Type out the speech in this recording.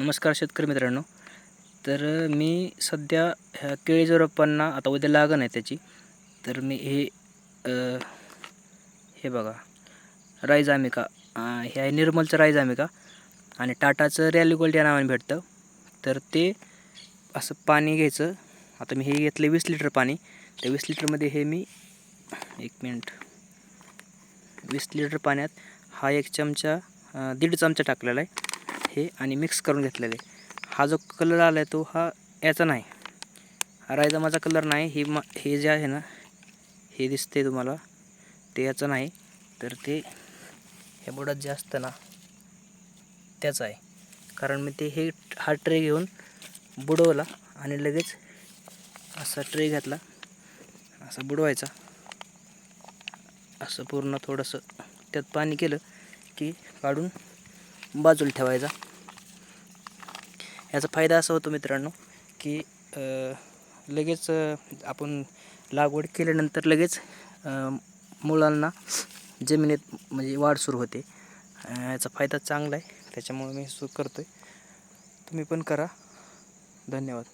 नमस्कार शेतकरी मित्रांनो. तर मी सध्या ह्या केळीच्या रोपांना आता उद्या लागण आहे त्याची. तर मी हे अ, हे बघा राईज हे आहे निर्मलचं राईज आणि टाटाचं रॅली गोल्ड या नावाने भेटतं. तर ते असं पाणी घ्यायचं. आता मी हे घेतलं वीस लिटर पाणी. त्या वीस लिटरमध्ये हे मी एक मिनिट वीस लिटर पाण्यात हा एक चमचा दीड चमचा टाकलेला आहे. हे आणि मिक्स करून घेतलेले. हा जो कलर आला आहे तो हा याचा नाही. हा माझा कलर नाही. हे मा हे जे आहे ना हे दिसते तुम्हाला. ते याचं नाही. तर ते हे बुडात जे असतं ना त्याचं आहे. कारण मी ते हे हा ट्रे घेऊन बुडवला आणि लगेच असा ट्रे घेतला. असा बुडवायचा. असं पूर्ण थोडंसं त्यात पाणी केलं की काढून बाजूला ठेवायचा. याचा फायदा असा होतो मित्रांनो की लगेच आपण लागवड केल्यानंतर लगेच मुलांना जमिनीत म्हणजे वाढ सुरू होते. याचा फायदा चांगला आहे. त्याच्यामुळे मी सु करतो आहे तुम्ही पण करा. धन्यवाद.